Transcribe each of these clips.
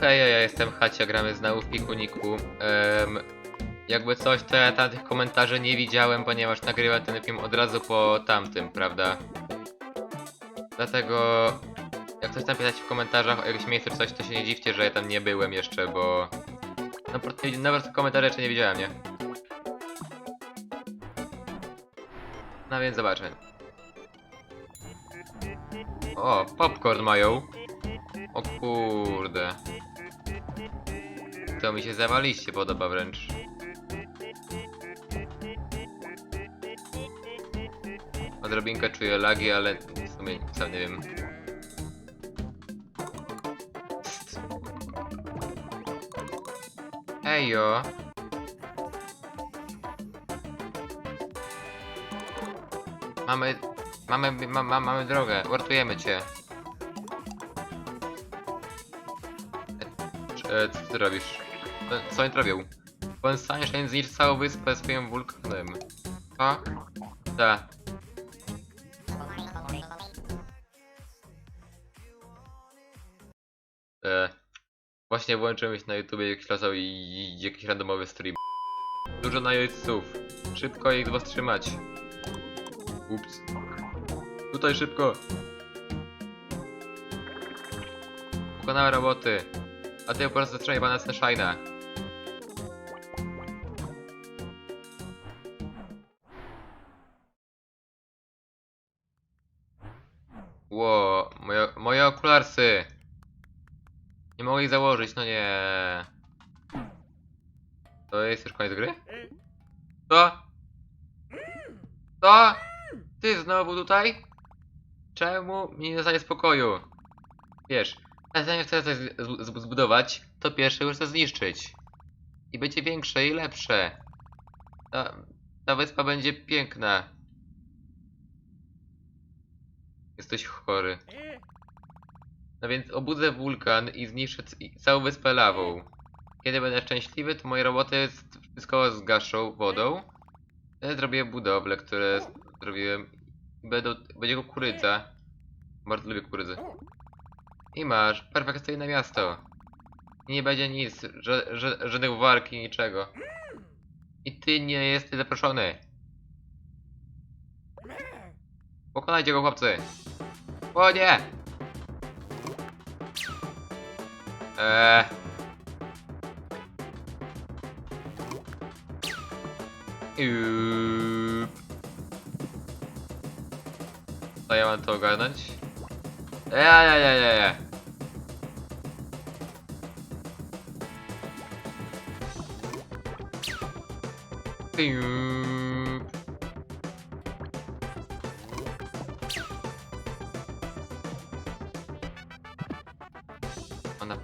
Hej, ja jestem Hacia, gramy znowu w Pikuniku. Em, jakby coś, to ja tych komentarzy nie widziałem, ponieważ nagrywam ten film od razu po tamtym, prawda? Dlatego, jak coś tam pisać w komentarzach o jakimś miejscu czy coś, to się nie dziwcie, że ja tam nie byłem jeszcze, bo... No, nawet komentarze jeszcze nie widziałem, nie? No więc zobaczmy. O, popcorn mają. O kurde. To mi się zawaliście podoba wręcz. Odrobinkę czuję lagi, ale w sumie sam nie wiem. Ejo. Mamy, mamy, ma, ma, mamy drogę, wartujemy cię. E, co ty robisz? Co oni robią? Pan Sunshine zniszczył całą wyspę swoim wulkanem. Co? Ta. E, właśnie włączyłem się na YouTubie jakiś losowy i i jakiś randomowy stream. Dużo na jeźdźców. Szybko ich wstrzymać. Ups. Tutaj szybko. Pokonałem roboty. A ty po prostu zatrzymaj pana Sunshine'a. Ło, moje, moje okularsy. Nie mogę ich założyć, no nie. To jest już koniec gry? Co? Co? Ty znowu tutaj? Czemu mi nie zostaje spokoju? Wiesz, zanim chcę coś zbudować, to pierwsze już chcę zniszczyć. I będzie większe i lepsze. Ta, ta wyspa będzie piękna. Jesteś chory. No więc obudzę wulkan i zniszczę całą wyspę lawą. Kiedy będę szczęśliwy, to moje roboty wszystko zgaszą wodą. Zrobię budowle, które zrobiłem. Będą, będzie kukurydza. Bardzo lubię kukurydzę. I masz, perfekcyjne miasto. Nie będzie nic, ża ża żadnych walki, niczego. I ty nie jesteś zaproszony. Pokonajcie go, chłopcy. O nie! Eee. To ja mam to ogarnąć? Ja, ja, ja, ja, ja.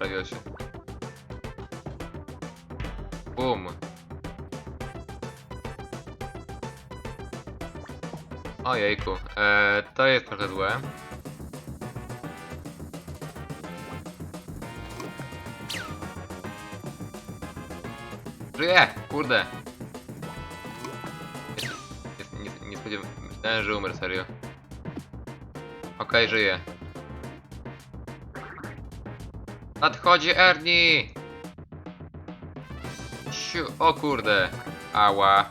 Się. Bum. Ojejku, eee, to jest trochę złe. Żyje! Kurde! Nie, nie, spodziewałem myślałem, że umarł, serio. Okej, żyje. Nadchodzi Ernie! Siu, o kurde. Ała.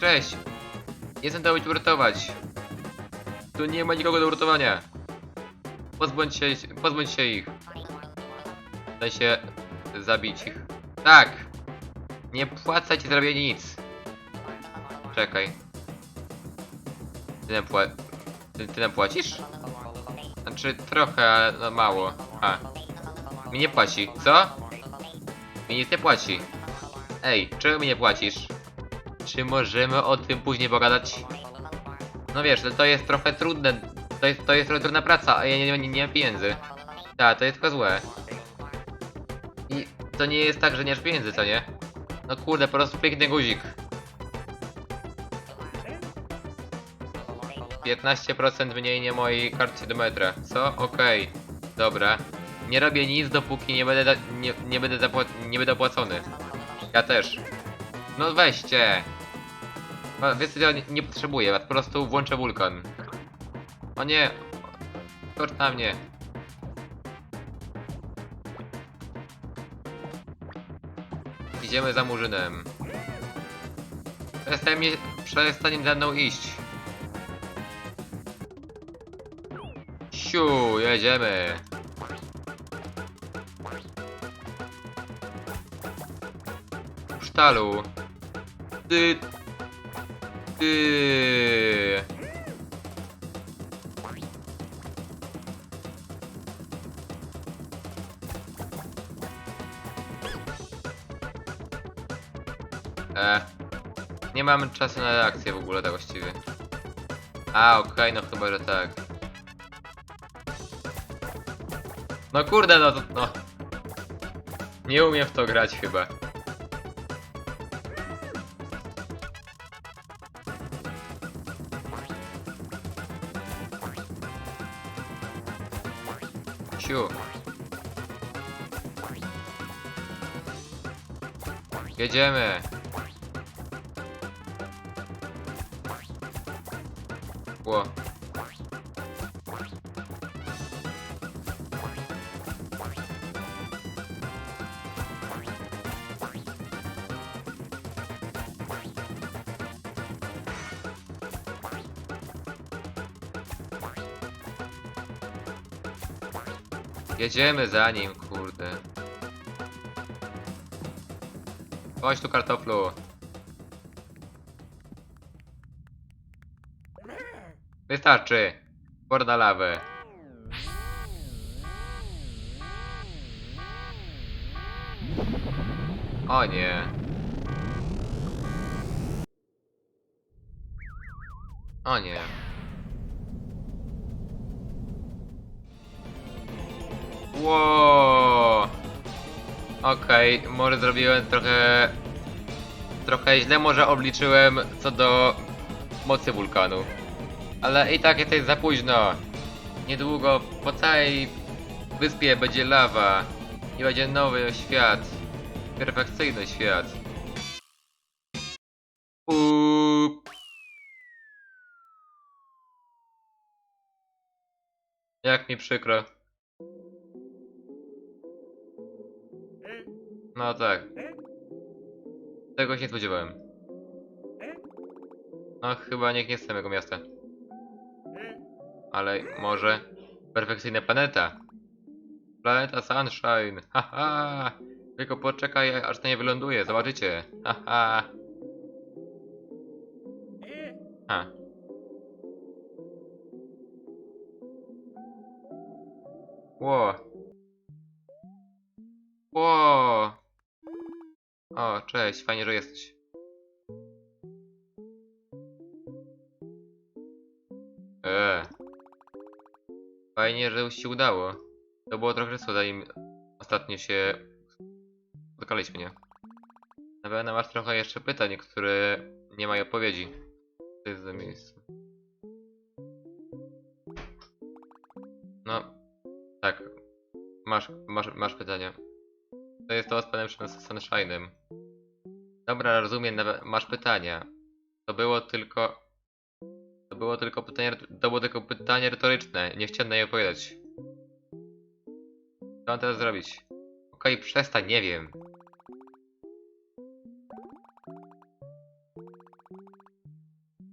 Cześć. Jestem do uratować. Tu nie ma nikogo do uratowania. Pozbądź się, pozbądź się ich. Daj się zabić ich. Tak. Nie płacę ci zrobię nic. Czekaj. Ty nam, pła ty, ty nam płacisz? Znaczy trochę, ale no mało. A. Mi nie płaci, co? Mi nic nie płaci. Ej, czego mi nie płacisz? Czy możemy o tym później pogadać? No wiesz, to jest trochę trudne. To jest, to jest trochę trudna praca, a ja nie, nie, nie mam pieniędzy. Tak, to jest tylko złe. I to nie jest tak, że nie masz pieniędzy, co nie? No kurde, po prostu piękny guzik. 15% mniej nie mojej karcie do metra. Co? Okej. Dobra. Nie robię nic, dopóki nie będę, nie, nie, będę zapła nie będę opłacony. Ja też. No weźcie. Wiesz co, nie, nie potrzebuję, po prostu włączę wulkan. O nie. Skocz na mnie. Idziemy za murzynem. Przestań mnie, przestań za mną iść. Siu, jedziemy. Sztalu. Ty. Ty. E, nie mamy czasu na reakcję w ogóle tak właściwie. A, okej, no chyba, że tak. No kurde, no to, no. Nie umiem w to grać chyba. Siu. Jedziemy. Ło. Jedziemy za nim, kurde. Chodź tu kartoflu. Wystarczy. Pora na lawę. O nie. O nie. Ło. Okej, może zrobiłem trochę... Trochę źle może obliczyłem co do mocy wulkanu. Ale i tak jest za późno. Niedługo po całej wyspie będzie lawa. I będzie nowy świat. Perfekcyjny świat. Uuu. Jak mi przykro. No tak. Tego się nie spodziewałem. No chyba nie nie z samego miasta. Ale może perfekcyjna planeta. Planeta Sunshine. Haha. Tylko poczekaj aż to nie wyląduje, zobaczycie. Haha. Ha. Ło. Ło. O, cześć, fajnie, że jesteś. Eee. Fajnie, że się udało. To było trochę czasu, zanim ostatnio się spotkaliśmy, nie? Na pewno masz trochę jeszcze pytań, które nie mają odpowiedzi. To jest za miejsce. No, tak. Masz, masz, masz pytania. To jest to z panem Sunshine'em. Dobra, rozumiem, masz pytania. To było tylko... To było tylko pytanie, to było tylko pytanie retoryczne. Nie chciałem na nie odpowiadać. Co mam teraz zrobić? Okej, przestań, nie wiem.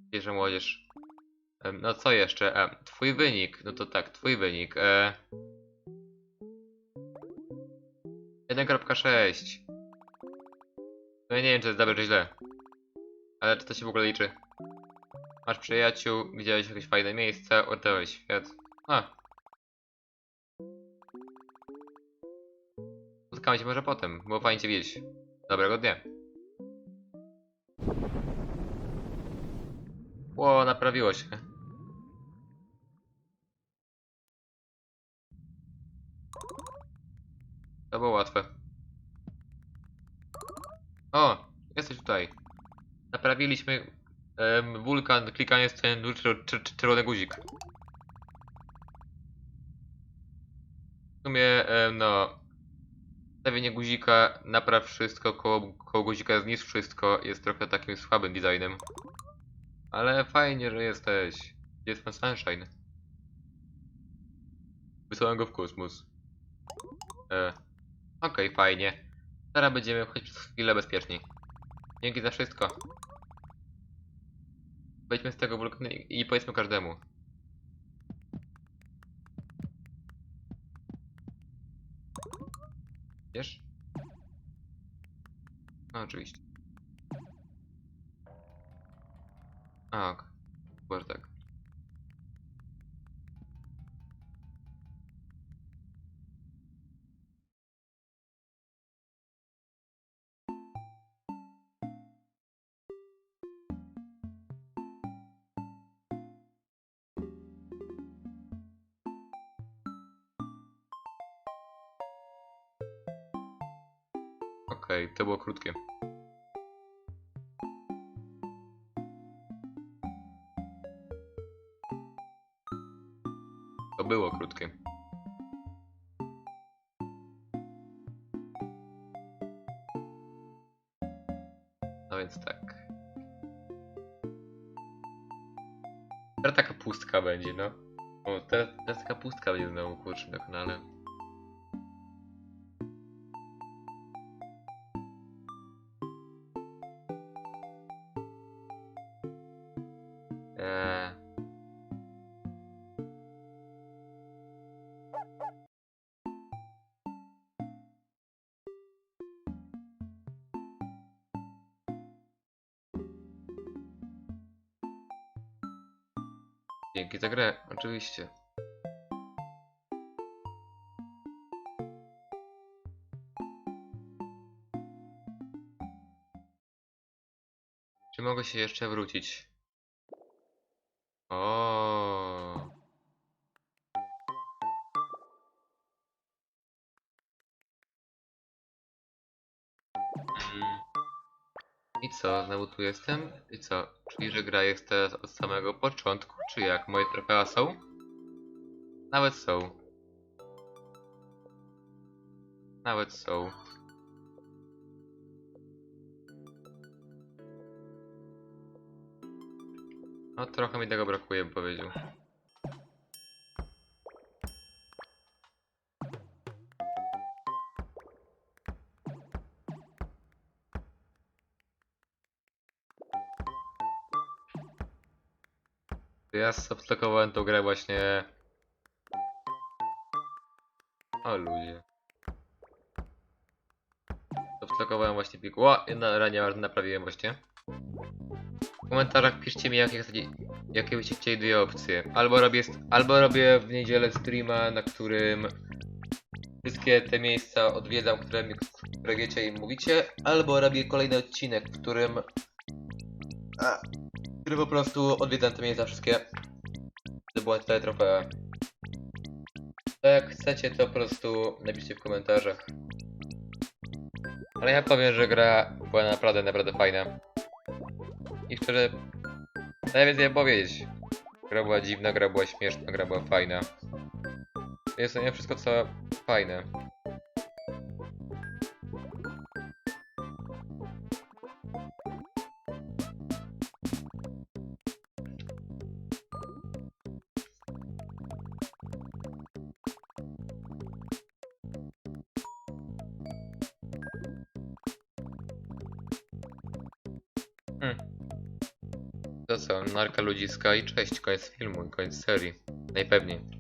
Bierze młodzież. No co jeszcze? Twój wynik. No to tak, twój wynik. E... 1.6 No ja nie wiem, czy jest dobrze, czy źle. Ale czy to się w ogóle liczy? Masz przyjaciół, widziałeś jakieś fajne miejsca, uratowałeś świat. A. Spotkamy się może potem, było fajnie cię widzieć. Dobrego dnia. Ło, naprawiło się. To było łatwe. O, jesteś tutaj. Naprawiliśmy em, wulkan, klikając ten czerwony guzik. W sumie, em, no... Stawienie guzika, napraw wszystko, koło, koło guzika zniszcz wszystko, jest trochę takim słabym designem. Ale fajnie, że jesteś. Gdzie jest pan Sunshine? Wysłałem go w kosmos. E, Okej, fajnie. Teraz będziemy choć przez chwilę bezpieczni. Dzięki za wszystko. Wejdźmy z tego wulkanu i powiedzmy każdemu. Wiesz? No oczywiście. A, ok. Tak. Okej, to było krótkie. To było krótkie. No więc tak. Teraz taka pustka będzie, no. O, teraz, teraz taka pustka będzie znowu kurczę na kanale. Dzięki za grę, oczywiście. Czy mogę się jeszcze wrócić? O. co, znowu tu jestem? I co? Czyli, że gra jest teraz od samego początku, czy jak? Moje trofea są? Nawet są. Nawet są. No trochę mi tego brakuje, bym powiedział. Ja substakowałem tą grę właśnie... O ludzie. Substakowałem właśnie plik. Ła, na ranie naprawiłem właśnie. W komentarzach piszcie mi jakie, jakie byście chcieli dwie opcje. Albo robię, albo robię w niedzielę streama, na którym wszystkie te miejsca odwiedzam, które, mi, które wiecie i mówicie, albo robię kolejny odcinek, w którym a, w którym po prostu odwiedzam te miejsca wszystkie. To była tutaj trofea. To jak chcecie, to po prostu napiszcie w komentarzach. Ale ja powiem, że gra była naprawdę, naprawdę fajna. I szczerze, najwięcej powiedzieć. Gra była dziwna, gra była śmieszna, gra była fajna. Jest to nie wszystko co fajne. To co, narka ludziska i cześć, koniec filmu i koniec serii. Najpewniej.